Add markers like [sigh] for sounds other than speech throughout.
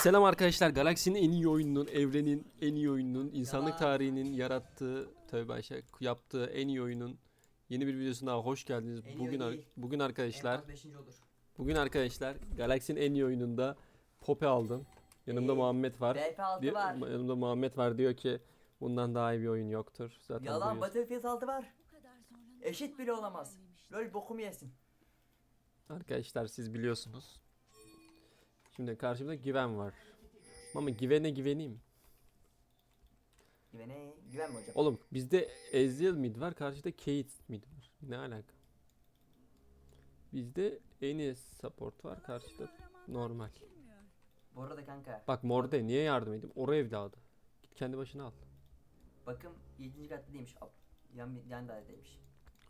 Selam arkadaşlar. Galaksinin en iyi oyununun, evrenin en iyi oyununun, insanlık tarihinin yarattığı, tövbe Ayşe, yaptığı en iyi oyunun yeni bir videosuna daha hoş geldiniz. En iyi bugün oyun ar- değil. bugün arkadaşlar, En az beşinci olur. bugün arkadaşlar Galaksinin en iyi oyununda Pope aldım. Yanımda Ee, Muhammed var. BP6 Diyor- var. yanımda Muhammed var diyor ki bundan daha iyi bir oyun yoktur. Zaten Yalan duyuyorsun. Battlefield 6 var. Eşit bile olamaz. Lol bokumu yesin. Arkadaşlar siz biliyorsunuz. Şimdi karşımda Güven var. Ama Güven'e güveneyim. Güvene güvenme hocam. Oğlum bizde Ezreal mid var, karşıda Kate mid var. Ne alaka? Bizde Enes support var, karşıda normal. Bu arada kanka Bak Morde niye yardım edeyim? Oraya evladı. Git kendi başına al. bakım 7. katta değilmiş. Yan, yan dairedeymiş.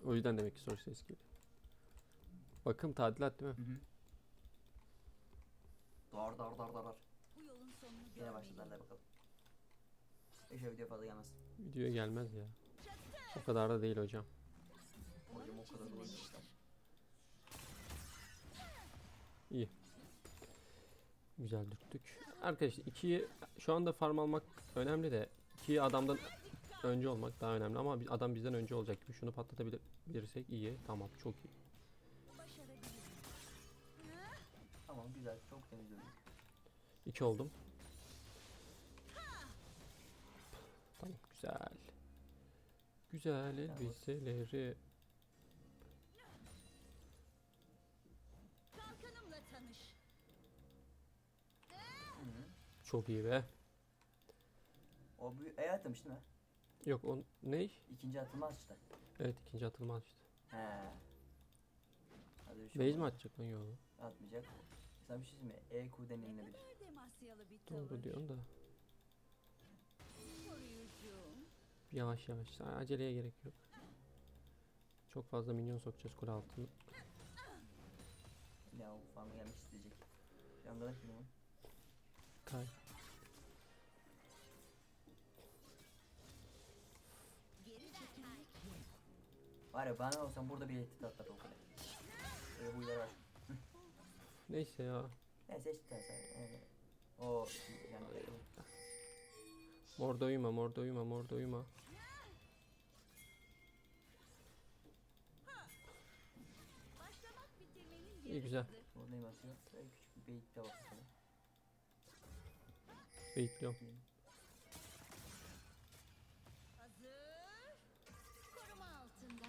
O yüzden demek ki ses geliyor. Bakım tadilat değil mi? Hı hı. Dar dar dar dar dar. Bu yolun sonunu Yine görmeyin. başladılar da bakalım. Eşe video fazla gelmez. Videoya gelmez ya. O kadar da değil hocam. Hocam o kadar olur. İyi. Güzel dürttük. Arkadaşlar ikiyi şu anda farm almak önemli de ikiyi adamdan önce olmak daha önemli ama bir adam bizden önce olacak gibi şunu patlatabilirsek iyi. Tamam çok iyi. Tamam güzel çok temiz öldük. İki oldum. Tamam güzel. Güzel elbiseleri. Çok iyi be. O bu E atlamış değil mi? Yok o ney? İkinci atılma açtı. Evet ikinci atılma açtı. He. Hadi bir şey Base mi olmaz. atacak lan yolu? Atmayacak. Sana bir şey mi? EQ denilebilir. Doğru diyorsun da. Yavaş yavaş. Aceleye gerek yok. Çok fazla minyon sokacağız kule altına. Ya o farm'a gelmek isteyecek. Yanda da kim? Kay. Var ya bana olsam burada bir etti atlar o kadar. Öyle huylar var. Neyse ya. Neyse işte sen. Evet. O yani Morda uyuma, morda uyuma, morda uyuma. Başlamak bitirmenin İyi güzel. yarısıdır. o ne basıyor? Şöyle küçük bir beyit de bakalım. Bekliyorum. Hazır. Koruma altında.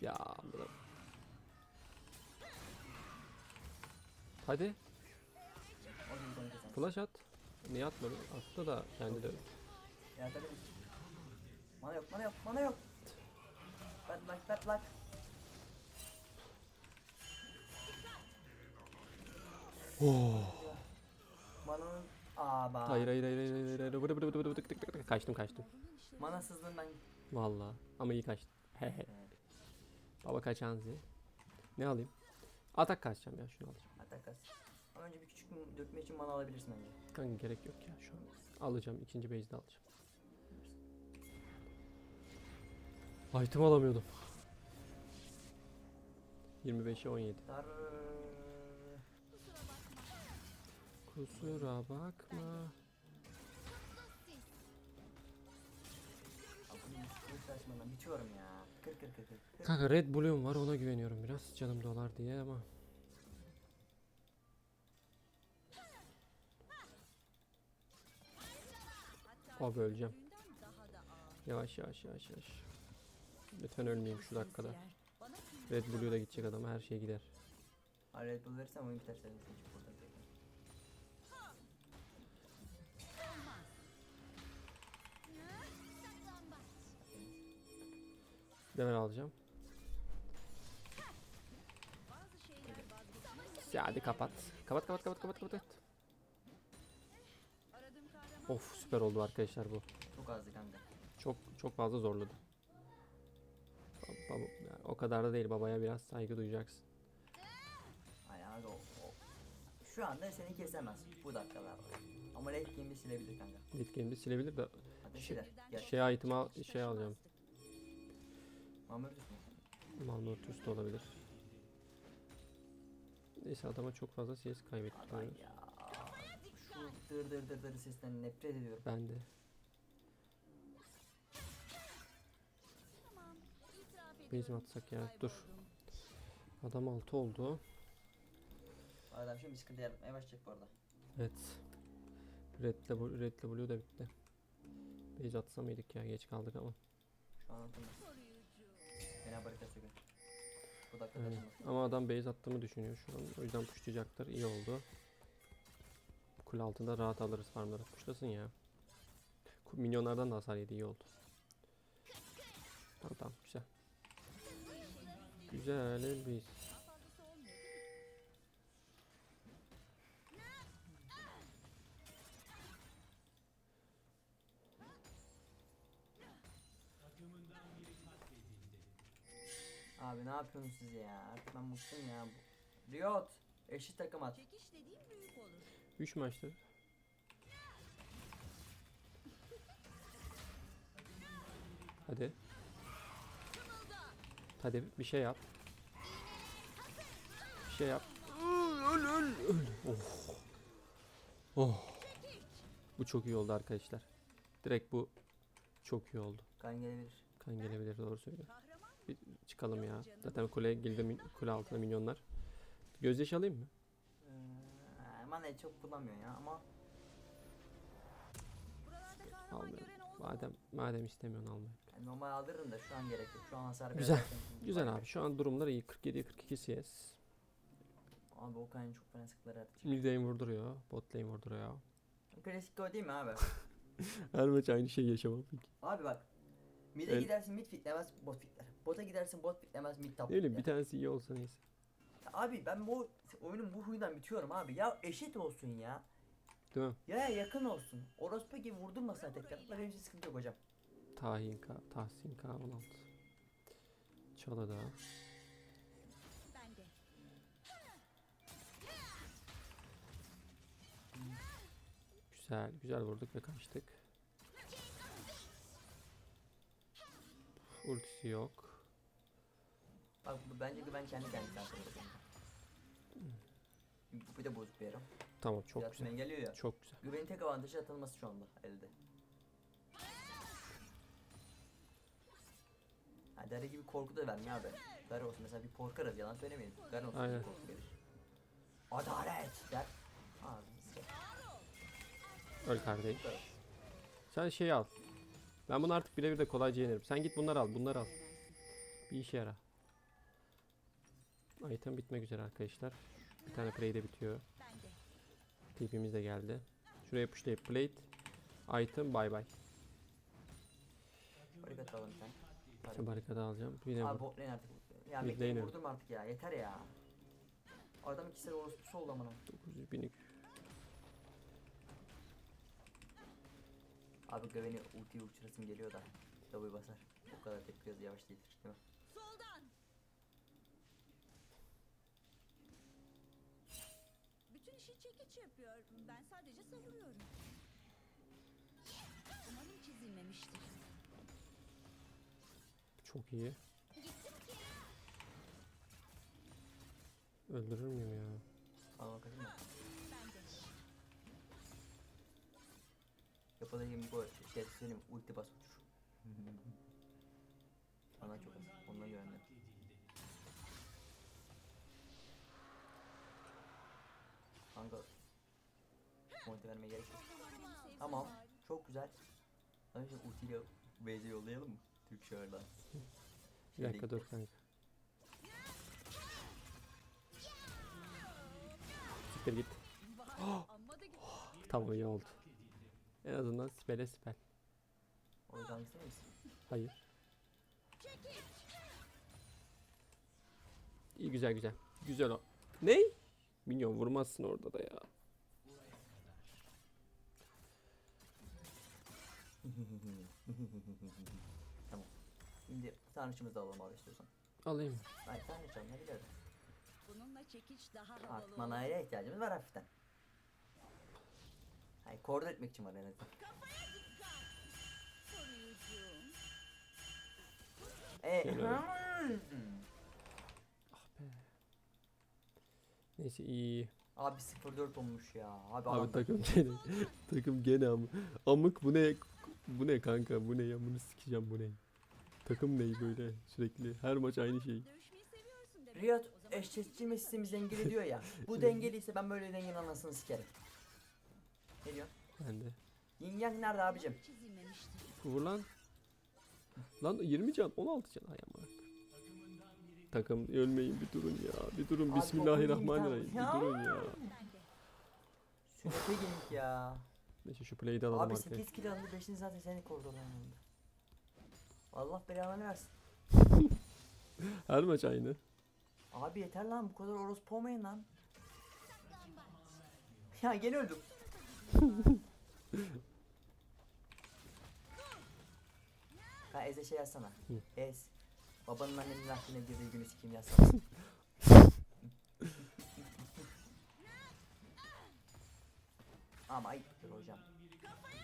Ya bırak. Hadi flash at. Niye atmadın? Attı da kendi de. öldü. Ya tabii. Mana yok, mana yok, mana yok. Bad luck, bad luck. Mananın... Aa bak. Hayır hayır hayır hayır hayır hayır. Vıdı vıdı vıdı vıdı vıdı. Kaçtım kaçtım. Manasızlığın ben... Vallahi ama iyi kaçtım. Hehe. Evet. Baba kaçan. Ne alayım? Atak kaçacağım ya şunu alacağım. Hatta kas. Ama önce bir küçük dökme için mana alabilirsin bence. Kanka gerek yok ya şu an. Alacağım ikinci base'de alacağım. Item alamıyordum. 25'e 17. Dar... Kusura bakma. Saçmadan bitiyorum ya. Kır kır kır. kır. Kanka Red Bull'um var ona güveniyorum biraz. Canım dolar diye ama. Abi öleceğim. Yavaş yavaş yavaş yavaş. Lütfen ölmeyeyim şu dakikada. Red Bull'u da gidecek adam her şey gider. Ha Red Bull verirsem oyun biter senin için burada saklambaç. Level alacağım. Hadi kapat. Kapat kapat kapat kapat kapat. Of süper oldu arkadaşlar bu. Çok azdı kanka. Çok çok fazla zorladı. Baba- o kadar da değil babaya biraz saygı duyacaksın. Ay abi o, o. Şu anda seni kesemez bu dakikalarda. Ama late game'de silebilir kanka. Late game'de silebilir de Şey-. Gel. şey item al şey alacağım. Mamur düşme. Malnutrius da olabilir. Neyse adama çok fazla CS Aman kaybettirmiyoruz. ya. Dır dır dır dır sesinden nefret ediyorum. Ben de. Ediyorum. atsak ya? Dur. Adam 6 oldu. Adam şimdi sıkıntı yaratmaya başlayacak bu arada. Evet. Red'le bu Red'le Blue da bitti. Base atsam mıydık ya? Geç kaldık ama. Şu an atılmaz. Fena baritası yok. Bu dakikada atılmaz. Ama adam base attığımı düşünüyor şu an. O yüzden pushlayacaktır. İyi oldu. Kule altında rahat alırız farmları. Pushlasın ya. Ku- Minyonlardan da hasar yedi. iyi oldu. Tamam tamam güzel. Güzel mi? Abi ne yapıyorsunuz siz ya? Artık ben bıktım ya. Riot. Eşit takım at. Çekiş dediğim. 3 maçtır. Hadi. Hadi bir şey yap. Bir şey yap. Öl öl öl. Oh. Oh. Bu çok iyi oldu arkadaşlar. Direkt bu çok iyi oldu. Kan gelebilir. Kan gelebilir doğru söylüyor. Bir çıkalım ya. Zaten kule girdi kule altına minyonlar. Gözyaşı alayım mı? Ee, manayı çok kullanmıyor ya ama Almıyorum. Madem madem istemiyorsun almayı. yani normal aldırırım da şu an gerek yok. Şu an hasar Güzel, Güzel abi şu an durumlar iyi. 47 42 CS. Abi o kayın çok fena sıkıları atacak. Mid lane vurduruyor. Bot lane vurduruyor. Klasik o değil mi abi? [laughs] Her maç aynı şey yaşamam peki. abi bak. Mid'e Evet. gidersin mid fitlemez bot fitler. Bota gidersin bot fitlemez mid top Ne bileyim bir fitler. tanesi iyi olsa neyse. Abi ben bu oyunun bu huyundan bitiyorum abi. Ya eşit olsun ya. Değil mi? Ya yakın olsun. Orospu gibi vurdurmasına tekrar. Benim için sıkıntı yok hocam. Tahin K, Tahsin K 16. Çalada. Ben de. Güzel, güzel vurduk ve kaçtık. Ultisi yok. Bak bu bence güven kendi kendine kazanır. Bu da bozuk bir yarım. Tamam çok Çok güzel. engelliyor ya. Çok güzel. Güvenin tek avantajı atılması şu anda elde. Ha Dara gibi korku da vermiyor abi. Dara olsun mesela bir korkarız yalan söylemeyin. Dara olsun Aynen. bir korku verir. Adalet der. Sıçra. Öl kardeş. Sen şey al. Ben bunu artık birebir de kolayca yenerim. Sen git bunları al, bunları al. Bir işe yara. Item bitmek üzere arkadaşlar. Bir tane play de bitiyor. TP'miz de geldi. Şuraya pushlayıp plate. Item bye bye. Barikat alalım sen. Şu barikada alacağım. Bir de Abi bot lane artık. Ya Mid bekleyin laner. vurdurma artık ya yeter ya. Adam ikisi de orospusu oldu amına. 900 binlik. Abi güveni ultiyi uçurasım geliyor da. W basar. O kadar tepki hızı yavaş değildir değil mi? Çekiç yapıyor. Ben sadece savuruyorum. Umarım çizilmemiştir. Çok iyi. Öldürür müyüm ya? Al de. Yapabileceğim bu şey söyleyeyim ulti bas uçur. Bana çok az. Onunla yönlendim. Kanka Monte vermeye gerek yok. Tamam. Çok güzel. Şimdi ultiyle Beyze yollayalım mı? Türk şehirden. Bir dakika dur kanka. Siktir git. Gitti. Tamam iyi oldu. En azından sipele sipel. O yüzden ister misin? Hayır. İyi güzel güzel. Güzel o. Ney? Minyon vurmazsın orada da ya. tamam. Şimdi tanrıçımızı da alalım abi istiyorsan. Alayım. Ay tanrıçam ne biliyorum. Bununla çekiç daha havalı Artık olur. manaya ihtiyacımız var hafiften. Hayır koordine etmek için var en azından. Koruyucum. Eee Şöyle. [laughs] hmm. Ah be. Neyse iyi. Abi 0-4 olmuş ya. Abi, Abi adam- takım gene. [laughs] takım gene am amık bu ne? Bu ne kanka? Bu ne ya? Bunu sikeceğim bu ne? Takım ne böyle sürekli? Her maç aynı şey. Dövüşmeyi seviyorsun demek. Riot O zaman eşleştirme sistemi dengeli diyor ya. Bu [laughs] dengeliyse ben böyle dengenin anasını sikerim. Ne diyorsun? Ben de. Yin yang nerede abicim? çizilmemiştir. Vur lan. Lan 20 can, 16 can. Ay aman. Takım ölmeyin bir durun ya. Bir durun. Abi Bismillahirrahmanirrahim. Bir durun ya. Sünepe geldik ya. Neyse şu play'i de alalım Abi artık. 8 kill alındı 5'ini zaten seni koridordan alındı. Allah belanı versin. [laughs] Her maç aynı. Abi yeter lan bu kadar orospu olmayın lan. [laughs] Ya gene öldüm. [laughs] ha Ez'e şey yazsana. Ez. Babanın annenin rahmine girdiği günü sikeyim yazsana. Ama ayıptır hocam.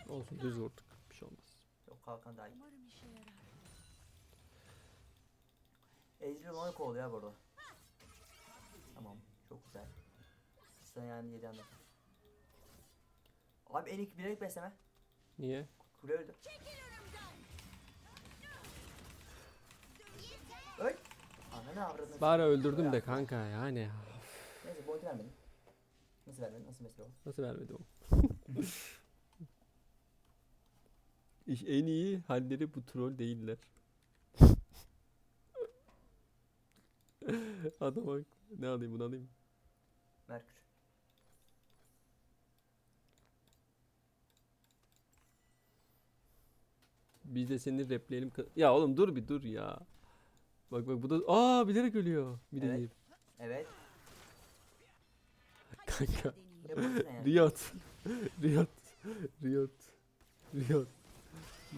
Olsun düz vurduk. Bir şey olmaz. Yok kalkan daha iyi. Ezreal onu kovalıyor ya burada. Tamam. Çok güzel. Sen yani 7 anda. Abi en ilk bilerek besleme. Niye? Kule öldü. Öl. Ana ne avradını. Bari öldürdüm de kanka yani. Neyse boyutu vermedim. Nasıl vermedin? Nasıl mesele o? Nasıl vermedi o? [laughs] İş en iyi halleri bu troll değiller. [laughs] Adam bak. Ne alayım bunu alayım. Merkür. Biz de seni repleyelim. Ya oğlum dur bir dur ya. Bak bak bu da aa bilerek ölüyor. Bir de Evet. değil. Evet. [laughs] Kanka. Ne boyutu ne yani? Riot. Riot. Riot. Riot.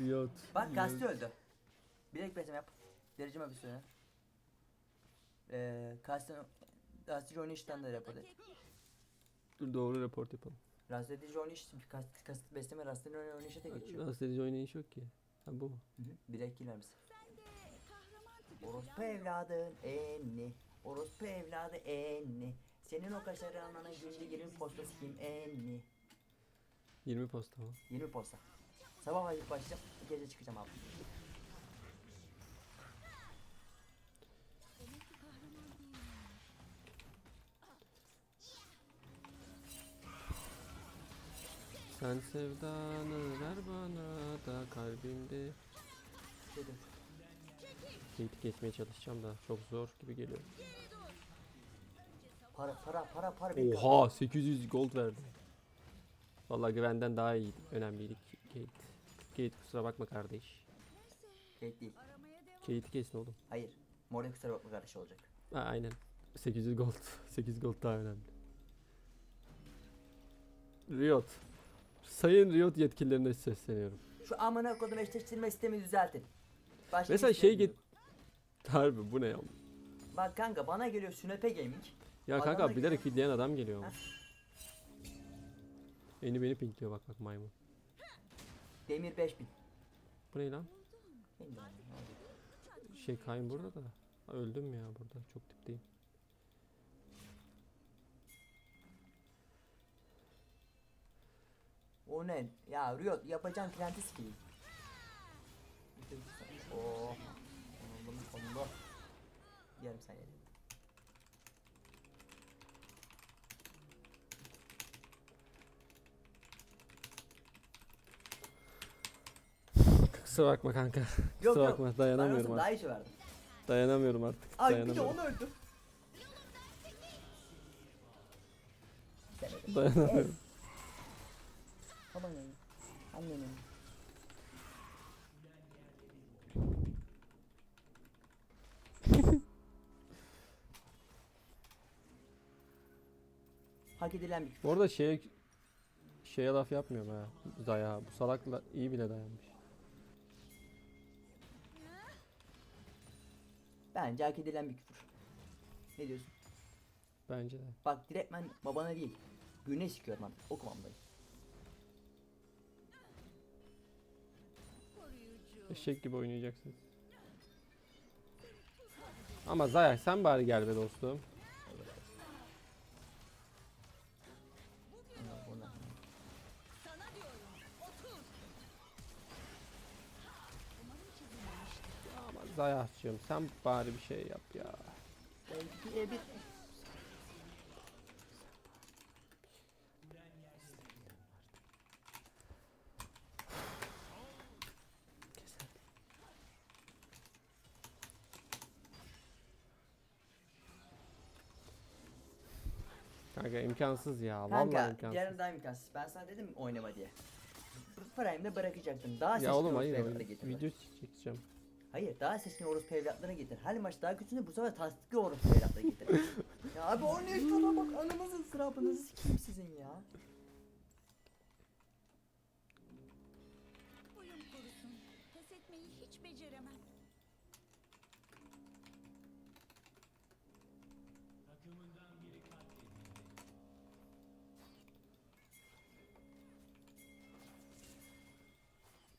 Riot. Bak Riot. öldü. Bilek besleme yap. Dereceme bir süre. Eee Gasti Gasti oynayıştan da et. Dur doğru report yapalım. Edici oynayış, Gasti besleme edici oynayışa da geçiyor. Rahatsız edici oynayış yok ki. Ha bu. Bilek kill vermiş. Orospu evladın enni. Orospu evladı enni. Senin o kaşarı anana günde 20 posta sikeyim enni. 20 posta mı? 20 posta. Sabah ayıp başlayacağım, gece çıkacağım abi. Sen sevdanı ver bana da kalbimde. Dedim. Gate'i geçmeye çalışacağım da çok zor gibi geliyor. Para para para para. bir Oha 800 gold verdi. Vallahi güvenden daha iyi önemliydi Gate. Gate kusura bakma kardeş. Gate değil. Gate'i kesin oğlum. Hayır. Morde kusura bakma kardeşi olacak. Ha, aynen. 800 gold. [laughs] 8 gold daha önemli. Riot. Sayın Riot yetkililerine sesleniyorum. Şu amına kodum eşleştirme sistemi düzeltin. Başka Mesela şey şey get... [laughs] Harbi bu ne ya? Bak kanka bana geliyor Sünepe Gaming. Ya kanka Adamlar- bilerek fidleyen adam geliyor. Ha? Beni beni pinkliyor bak bak maymun. Demir 5000. Bu ne lan? Şey kayın burada da. Öldüm ya burada. Çok dipteyim. O ne? Ya Riot yapacağın klenti sikeyim. Oh. Konuldu. Yarım saniye. Kusura bakma kanka. Yok Kusura yok. bakma Ben dayanamıyorum olsam daha artık. iyi verdim. Dayanamıyorum artık. Ay bir de onu öldü. Demedim. Dayanamıyorum. Babanın. Annenin. Hak edilen bir küfür. Bu arada şeye şeye laf yapmıyorum ha. Daya. Bu salakla iyi bile dayanmış. Bence hak edilen bir küfür. Ne diyorsun? Bence de. Bak direktmen babana değil. Güne sikiyorum artık. Okumamdayım. Eşek gibi oynayacaksın. Ama Zaya sen bari gel be dostum. Zayahçığım sen bari bir şey yap ya. Bir Kanka imkansız ya. Vallahi Kanka imkansız. yarın daha imkansız. Ben sana dedim oynama diye. Prime'de bırakacaktım. Daha Ya oğlum hayır video çekeceğim. Hayır daha seçkin orospu evlatlarına getir. Her maç daha kötüsünde bu sefer tasdikli orospu evlatları getir. [laughs] ya abi o ne şuna bak anamızın sırabınızı sikeyim sizin ya. Uyum kurusun. Pes etmeyi hiç beceremem.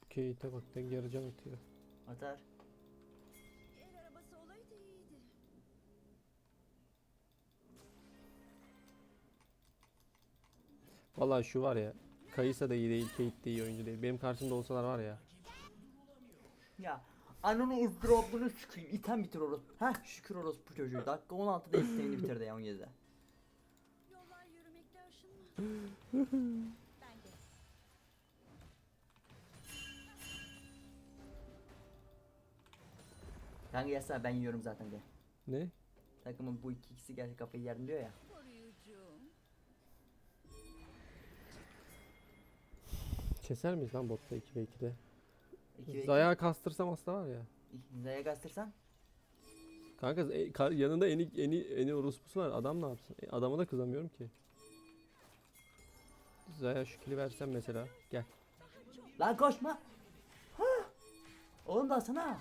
Kate'e bak can atıyor. Atar. Vallahi şu var ya. Kayısa da iyi değil, Kate de iyi oyuncu değil. Benim karşımda olsalar var ya. Ya ananı ızdırabını sikeyim. İten bitir orospu. Heh şükür orospu çocuğu. Dakika 16'da itemini bitirdi ya 17'de. Yollar yürümekte aşınmaz. ben de. Kanka yazsana ben yiyorum zaten de. Ne? Takımın bu iki ikisi gel kafayı yerim diyor ya. Keser miyiz lan botta 2 ve 2'de? İki ve iki. Zaya kastırsam asla var ya. Zaya gastırsan. Kanka e, kar- yanında eni eni eni orospusu var. Adam ne yapsın? E, adama da kızamıyorum ki. Zaya şu kili versen mesela. Gel. Lan koşma. Ha! Oğlum da sana.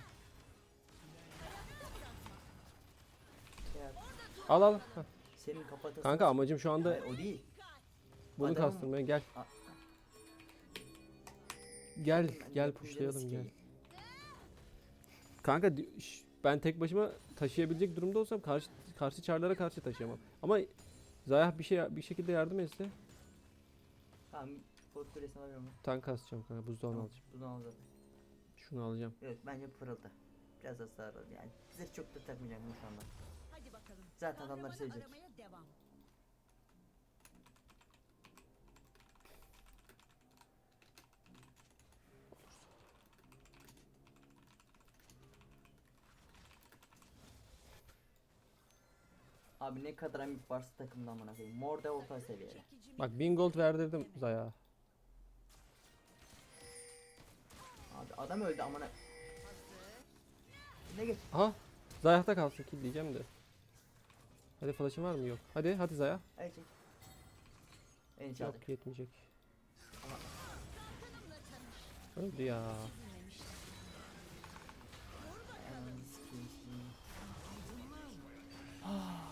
Şey yap, Al al. Hah. Senin kafatası. Kanka amacım şu anda Hayır, o değil. bunu adam- kastırmaya. Gel. A- Gel gel nasıl gel. Kanka ben tek başıma taşıyabilecek durumda olsam karşı karşı çarlara karşı taşıyamam. Ama Zayah bir şey bir şekilde yardım etse Tamam. Bot kulesini alıyorum. tank kasacağım kanka buzdağını Tamam, alacağım. Bunu al zaten. Şunu alacağım. Evet bence pırıldı. Biraz hasar yani. Size çok da takmayacağım bu şu anda. Hadi bakalım. Zaten adamlar Kahramanı sevecek. Abi ne kadar amik varsa takımda amına koyayım. Mor da orta mi? Bak 1000 gold verdirdim Zayah'a. Abi adam öldü amına. Ne geç? Aha. Zayah'ta kalsın kill diyeceğim de. Hadi flash'ın var mı? Yok. Hadi hadi Zayah. Hadi çek. Beni çaldı. Yok yetmeyecek. Öldü ya. Ah.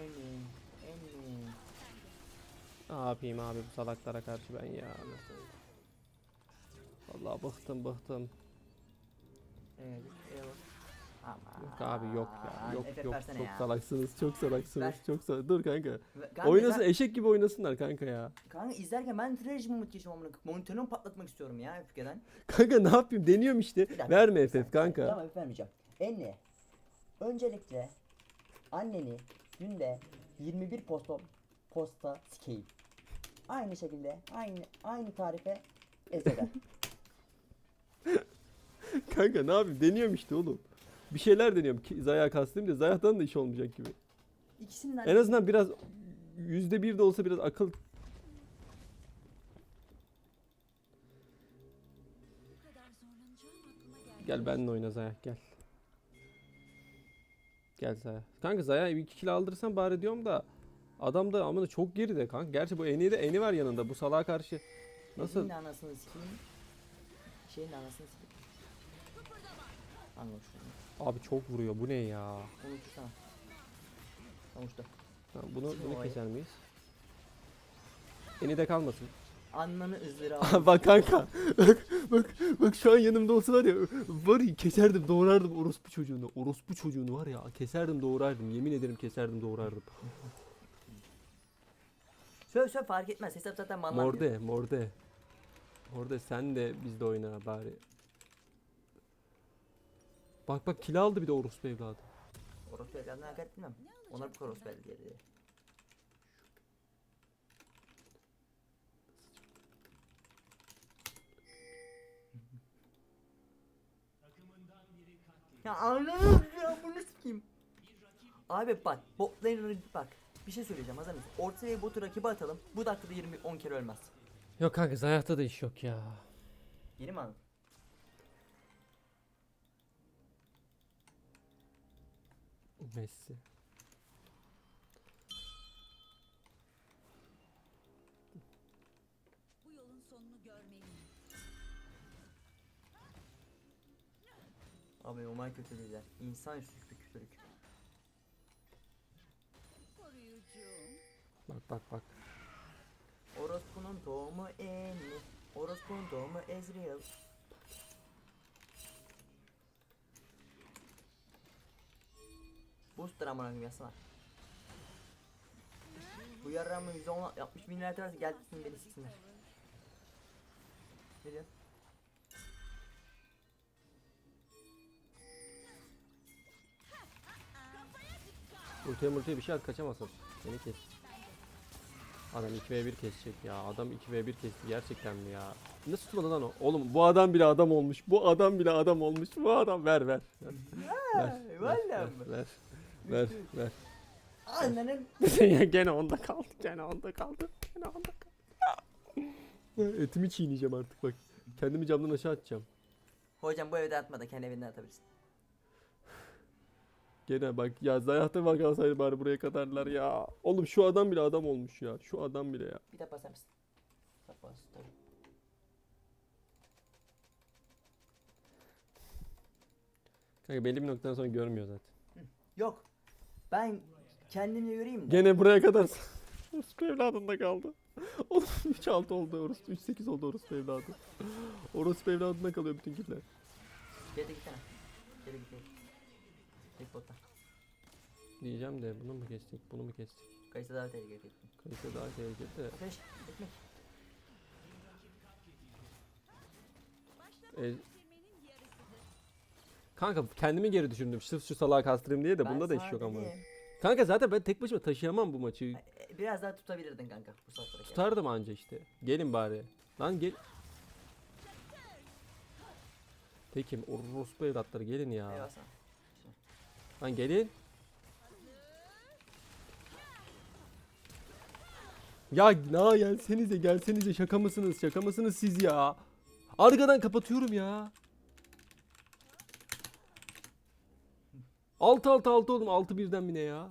Emin. Emin. Ne yapayım abi bu salaklara karşı ben ya. Vallahi bıktım bıktım. Evet. Evet. Ama. Yok abi yok ya. Yok Efe yok versene çok ya. salaksınız. Çok salaksınız. Ver. Çok salak. Dur kanka. Kanka, Oynasın sen- eşek gibi oynasınlar kanka ya. Kanka izlerken ben trash moment yaşıyorum amına. Monitörümü patlatmak istiyorum ya öfkeden. Kanka ne yapayım deniyorum işte. Dakika, Verme saniye. kanka. Tamam vermeyeceğim. Enni. Öncelikle anneni günde 21 posta posta sikeyim. Aynı şekilde aynı aynı tarife ezede. [laughs] Kanka ne yapayım deniyorum işte oğlum. Bir şeyler deniyorum. Ki, Zaya kastım da Zayah'tan da iş olmayacak gibi. İkisinden En azından biraz yüzde bir de olsa biraz akıl. Bu kadar zorlanacağım aklıma geldi. Gel benimle oyna Zaya gel. Gel Zaya. Kanka Zaya bir iki kill aldırsan bari diyorum da. Adam da amına çok geride kanka. Gerçi bu Eni de Eni var yanında. Bu salağa karşı nasıl? Ezinin anasını sikeyim. Şeyin anasını sikeyim. Abi çok vuruyor. Bu ne ya? Onu tutsana. Tamam uçtu. Tamam, bunu bunu keser miyiz? Eni de kalmasın. Annanı ızdırabı. [laughs] bak kanka. Bak, bak bak şu an yanımda olsa var ya var ya keserdim doğrardım orospu çocuğunu. Orospu çocuğunu var ya keserdim doğrardım. Yemin ederim keserdim doğrardım. Söv söv fark etmez. Hesap zaten banlanmıyor. Morde morde. Morde sen de bizde oyna bari. Bak bak kill aldı bir de orospu evladı. Orospu evladına hak etmem. Bu alacaktım orospu evladı. Ya anladım ya bunu sikeyim. Abi bak bot lane'e bak. Bir şey söyleyeceğim hazır mısın? Ortaya botu rakibe atalım. Bu dakikada 20 10 kere ölmez. Yok kanka Zayah'ta da iş yok ya. Yeni mi aldın? Messi. Abi normal kötülükler. İnsan üstü kötülük. Koruyucum. Bak bak bak. Orospu'nun doğumu Eni. Orospu'nun doğumu Ezreal. Booster amına yasana. Bu yarramı 110 60 bin lira atarsa gel tutsun beni siksinler. Ne diyorsun? Ultiye multiye bir şey at kaçamazsın. Beni kes. Adam 2v1 kesecek ya. Adam 2v1 kesti gerçekten mi ya? Nasıl tutmadı lan o? Oğlum bu adam bile adam olmuş. Bu adam bile adam olmuş. Bu adam ver ver. Ver ver ver vallahi ver ver ver ver. Annenin ya [laughs] gene onda kaldı. Gene onda kaldı. Gene onda kaldı. Etimi çiğneyeceğim artık bak. Kendimi camdan aşağı atacağım. Hocam bu evde atma da kendi evinde atabilirsin. Gene bak ya Zayah'ta bak alsaydı bari buraya kadarlar ya. Oğlum şu adam bile adam olmuş ya. Şu adam bile ya. Bir de basar mısın? Bas bas tabii. Kanka belli bir noktadan sonra görmüyor zaten. Yok. Ben kendimle yürüyeyim de. Gene buraya kadar [laughs] Orospu evladında kaldı. [laughs] Oğlum 3-6 oldu orospu. 3-8 oldu orospu evladı. Orospu evladında kalıyor bütün killer. Geri gitsene. Geri git. Tek botta. Diyeceğim de bunu mu kestik bunu mu kestik? Kayısı daha tehlikeli. Kayısı daha tehlikeli de. Ateş. Ekmek. E, kanka kendimi geri düşürdüm sırf şu salağı kastırayım diye de Ben bunda da iş sana yok ama. dedim. Kanka zaten ben tek başıma taşıyamam bu maçı. E, Biraz daha tutabilirdin kanka bu saatte. Tutardım anca işte. Gelin bari. Lan gel. Tekim orospu evlatları gelin ya. Eyvah sana. Lan gelin. Ya na gelsenize gelsenize şaka mısınız şaka mısınız siz ya? Arkadan kapatıyorum ya. 6 6 6 oğlum 6 birden mi ne ya?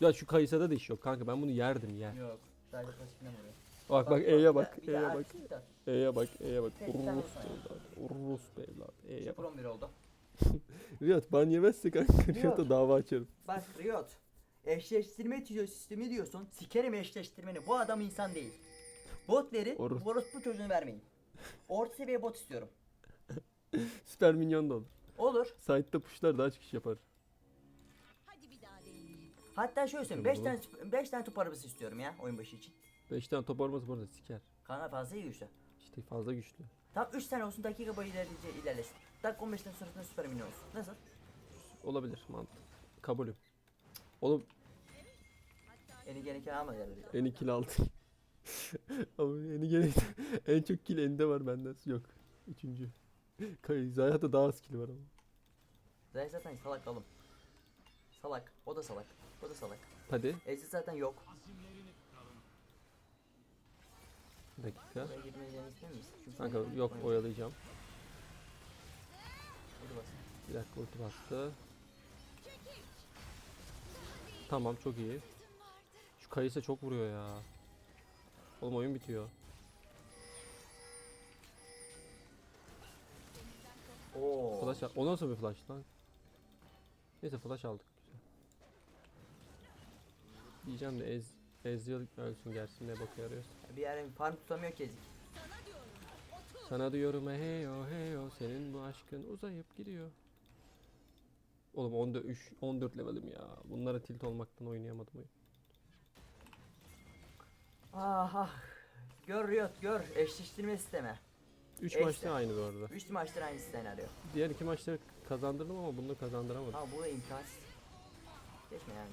Ya şu kayısada da iş yok kanka ben bunu yerdim yer. Yok. Sadece pasifinden vuruyor. Bak bak E'ye bak E'ye bak E'ye bak E'ye bak. Ya. evlat Urus evlat E'ye bak. 0-11 oldu. [laughs] Riyad ban yemezse kanka Riyad'a dava açarım. Bak Riot. Eşleştirme diyor sistemi diyorsun. Sikerim eşleştirmeni. Bu adam insan değil. Bot verin. Orus- Bu orospu çocuğunu vermeyin. Orta seviye bot istiyorum. [laughs] Süper minyon da olur. Olur. Site'da pushlar daha çıkış yapar. Hadi bir daha deneyelim. Hatta şöyle söyleyeyim. 5 tane 5 tane top arabası istiyorum ya oyun başı için. 5 tane top arması bu arada siker. Kanka fazla iyi güçlü. İşte fazla güçlü. Tam 3 tane olsun dakika boyu ilerleyince ilerlesin. Dakika 15'ten sonrasında süper minyon olsun. Nasıl? Olabilir mantık. Kabulüm. Oğlum Eni [laughs] gene kere alma yerleri. en kill aldı. Ama eni gene en çok kill ende var benden. Yok. Üçüncü. Kay Zayat'ta daha az kill var ama. Zay zaten salak oğlum. Salak. O da salak. O da salak. Hadi. Ezil zaten yok. Bir dakika. Buraya girmeyeceğini ister misin? Çünkü Kanka yok oyalayacağım. Hadi bas. Bir dakika ulti bastı. Tamam çok iyi. Şu kayısı çok vuruyor ya. Oğlum oyun bitiyor. Oo. Flash al- O nasıl bir flash lan? Neyse flash aldık. Güzel. Diyeceğim de Ez Ezreal ölsün gelsin ne bakıyor arıyoruz. Bir yere farm tutamıyor ki ezik. Sana diyorum. Heyo heyo senin bu aşkın uzayıp gidiyor. Oğlum 14 3 14 levelim ya. Bunlara tilt olmaktan oynayamadım oyun. Ah ah. Gör Riot gör. Eşleştirme sistemi. 3 Eşte. maçta aynı bu arada. 3 maçtır aynı senaryo. Diğer iki maçları kazandırdım ama bunu kazandıramadım. Ha bu da imkansız. Geçme yani.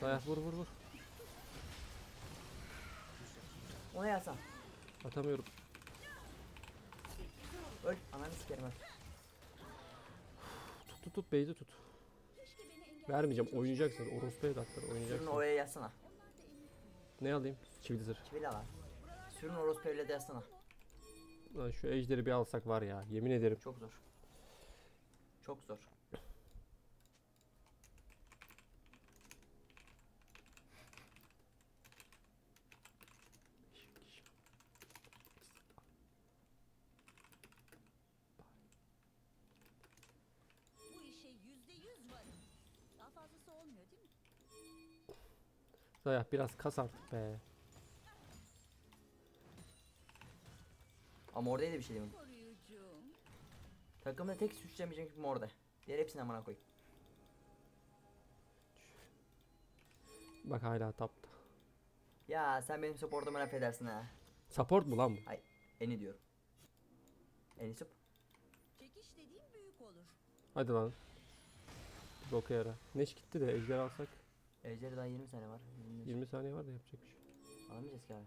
Dayak vur vur vur. Ona yazsam. Atamıyorum. Öl. Ananı sikerim öl. Tut tut tut Beyzi tut. Vermeyeceğim. Oynayacaksın. Orospu evlatları Sürün oynayacaksın. oraya yazsana. Ne alayım? Çivili zırh. Çivil al. Sürün orospu evladı yazsana. Lan şu ejderi bir alsak var ya. Yemin ederim. Çok zor. Çok zor. Dayak biraz kas artık be. Ama oradaydı bir şey değil mi? Koruyucum. Takımda tek suçlamayacağım kim orada. Diğer hepsini amına koy. Bak hala tapta. Ya sen benim supportumu laf edersin ha. Support mu lan bu? Eni diyorum. Eni sup. Çekiş dediğim büyük olur. Hadi lan. Boka yara. Neş gitti de ejder alsak. Ejder'e daha 20 sene var. 20 20 saniye var da yapacak bir şey. Alamayacağız ki abi.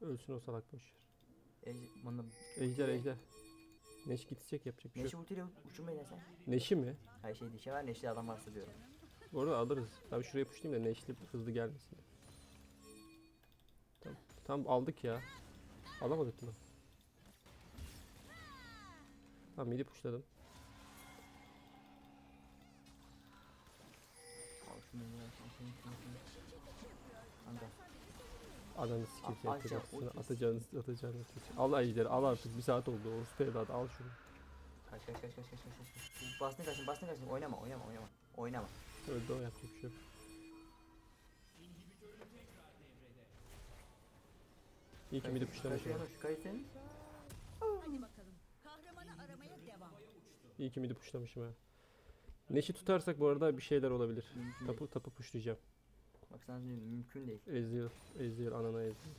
Ölsün o salak boş. ver. Ejder, bunu Ejder ejder. Neş gidecek yapacak bir şey Neşi yok. ultiyle uçurmayı desen. Neşi mi? Hayır şey dişe var neşli adam varsa diyorum. Bu arada alırız. Ben şuraya puşlayayım da neşli hızlı gelmesin. Tamam. Tamam aldık ya. Alamadık mı? Tamam midi puşladım. Ananı sikeyim A- senin Ayça, kafasına ultisi. atacağını atacağını atacağını. Al ejderi al artık bir saat oldu. Orospu evladı al şunu. Kaç kaç kaç kaç kaç kaç kaç. Bastın kaçın bastın kaçın. Oynama oynama oynama. Oynama. Öldü o yapacak bir şey yok. İyi ki midi kayıt Hadi bakalım. Kahramanı aramaya devam. İyi ki midi puşlamışım ha. Neşi tutarsak bu arada bir şeyler olabilir. Mümkün Tapu tapu puşlayacağım. Bak sana söyleyeyim, mümkün değil. Ezreal, Ezreal, anana Ezreal.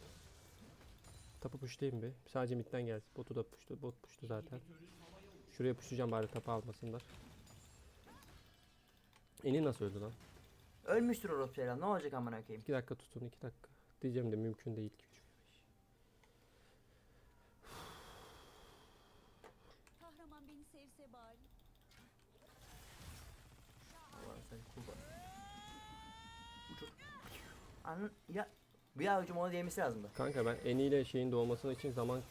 Tapu puşlayayım bir. Sadece midden gelsin. Botu da puştu. Bot puştu zaten. Şuraya puşlayacağım bari tapu almasınlar. Eni nasıl öldü lan? Ölmüştür orospu. Ne olacak amına koyayım? 2 dakika tutun 2 dakika. Diyeceğim de mümkün değil ki. Kahraman beni sevse bari. Allah'ım sen kul bak. Uçur. Anın ya bir avucum onu değmesi lazımdı. Kanka ben Eni ile şeyin doğması için zaman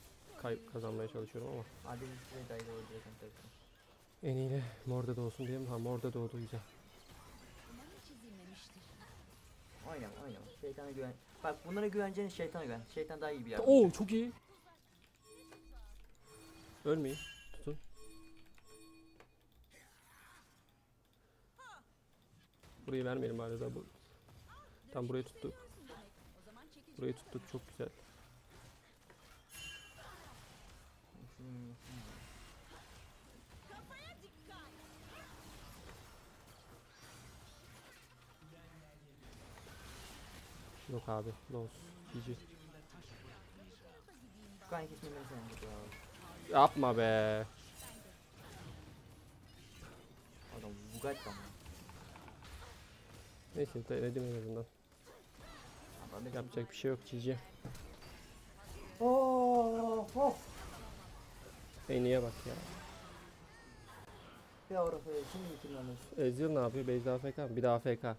kay- kazanmaya çalışıyorum ama. Hadi bir süre dayı öldüreceksin tabii. Eni ile Mor'da doğsun diye mi? Ha Mor'da doğdu güzel. Oynama oynama. Şeytana güven. Bak bunlara güveneceğin şeytana güven. Şeytan daha iyi bir yer. Oo çok iyi. Ölmeyin. Tutun. Burayı vermeyelim bari da bu. Tam burayı tuttuk. Burayı tuttuk çok güzel. Yok abi. Los. GG. Şu kan kesmeyi sen. Yapma be. Adam bugat lan. Neyse denedim en azından. Bir Yapacak bir şey yok GG. Of of. En iyiye bak ya. Ya orası şimdi bitirmem lazım. Ezreal ne yapıyor? Beyza AFK mı? Bir daha AFK. [laughs]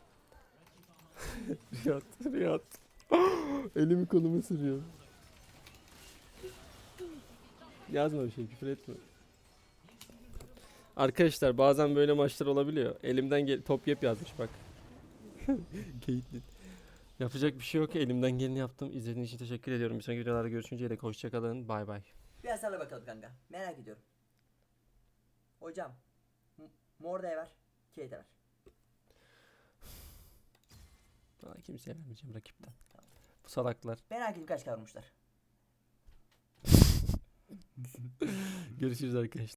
Riyad, Riyad. [gasps] Elimi kolumu sürüyor. Yazma bir şey, küfür etme. Arkadaşlar bazen böyle maçlar olabiliyor. Elimden gel top yep yazmış bak. [laughs] Caitlyn. Yapacak bir şey yok. Elimden geleni yaptım. İzlediğiniz için teşekkür ediyorum. Bir sonraki videolarda görüşünceye dek hoşçakalın. Bay bay. Biraz salla bakalım kanka. Merak ediyorum. Hocam. Mor da ver. Kate ver. Aa, kimseye vermeyeceğim rakipten. Bu salaklar. Merak ediyorum kaç kavurmuşlar. [laughs] Görüşürüz arkadaşlar.